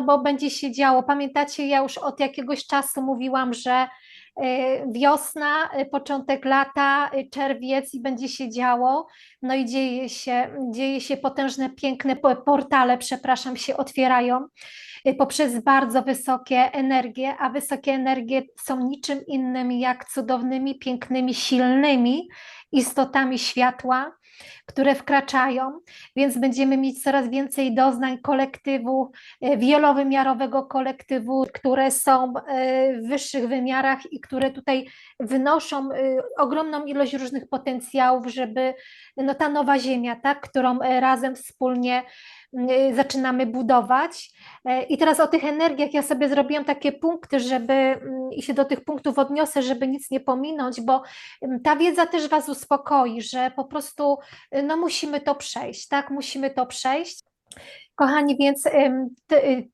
no bo będzie się działo. Pamiętacie, ja już od jakiegoś czasu mówiłam, że y, wiosna, y, początek lata, y, czerwiec i będzie się działo. No i dzieje się, dzieje się potężne, piękne po- portale, przepraszam, się otwierają poprzez bardzo wysokie energie, a wysokie energie są niczym innym jak cudownymi, pięknymi, silnymi istotami światła, które wkraczają, więc będziemy mieć coraz więcej doznań kolektywu, e, wielowymiarowego kolektywu, które są e, w wyższych wymiarach i które tutaj wynoszą e, ogromną ilość różnych potencjałów, żeby no, ta nowa ziemia, tak, którą razem wspólnie zaczynamy budować. E, I teraz o tych energiach ja sobie zrobiłam takie punkty, żeby mm, i się do tych punktów odniosę, żeby nic nie pominąć, bo mm, ta wiedza też Was uspokoi, że po prostu y, no, musimy to przejść, tak? Musimy to przejść. Kochani, więc y,